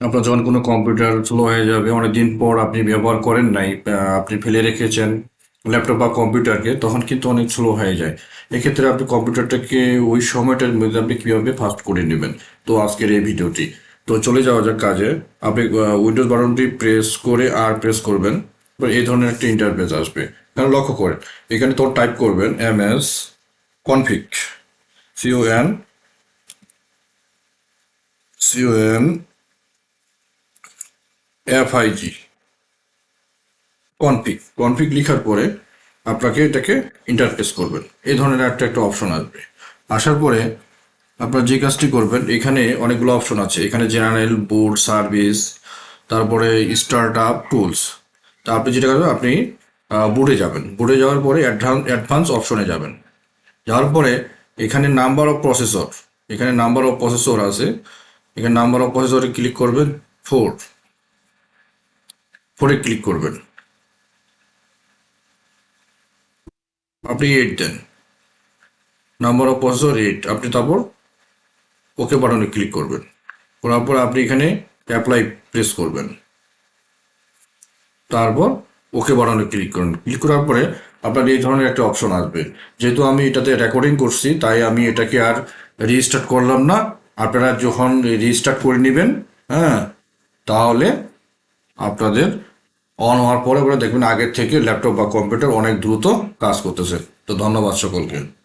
আপনার যখন কোনো কম্পিউটার স্লো হয়ে যাবে, অনেকদিন পর আপনি ব্যবহার করেন নাই আপনি ফেলে রেখেছেন ল্যাপটপ বা কম্পিউটারকে, তখন কিন্তু অনেক স্লো হয়ে যায়। এক্ষেত্রে আপনি কম্পিউটারটাকে ওই সময়টার মধ্যে আপনি কীভাবে ফাস্ট করে নেবেন? তো আজকের এই ভিডিওটি। তো চলে যাওয়া যাক কাজে। আপনি উইন্ডোজ বাটনটি প্রেস করে আর প্রেস করবেন। এই ধরনের একটা ইন্টারফেস আসবে। এখানে লক্ষ্য করেন, এখানে তো টাইপ করবেন M S config CO N CO N FIG config config লেখার পরে আপনাকে এটাকে ইন্টারফেস করবেন। এই ধরনের একটা একটা অপশন আসবে। আসার পরে আপনার যে কাজটি করবেন, এখানে অনেকগুলো অপশন আছে। এখানে জেনারেল বোর্ড সার্ভিস তারপরে স্টার্ট আপ টুলস তা আপনি যেটা করবেন, আপনি বোর্ডে যাবেন। বোর্ডে যাওয়ার পরে অ্যাডভান্স অপশনে যাবেন। যাওয়ার পরে এখানে নাম্বার অফ প্রসেসর এখানে নাম্বার অফ প্রসেসর আছে। এখানে নাম্বার অফ প্রসেসরে ক্লিক করবেন ফোর ফোরে ক্লিক করবেন। আপনি eight then. Number of processor eight আপনি তারপর ওকে বাটনে ক্লিক করবেন। করার পর আপনি এখানে অ্যাপ্লাই প্রেস করবেন। তারপর ওকে বাটনে ক্লিক করুন। ক্লিক করার পরে আপনার এই ধরনের একটা অপশন আসবে। যেহেতু আমি এটাতে রেকর্ডিং করছি, তাই আমি এটাকে আর রেজিস্টার্ট করলাম না। আপনারা যখন রিস্টার্ট করে নেবেন হ্যাঁ তাহলে আপনাদের অন হওয়ার পরে ওরা দেখবেন আগের থেকে ল্যাপটপ বা কম্পিউটার অনেক দ্রুত কাজ করতেছে। তো ধন্যবাদ সকলকে।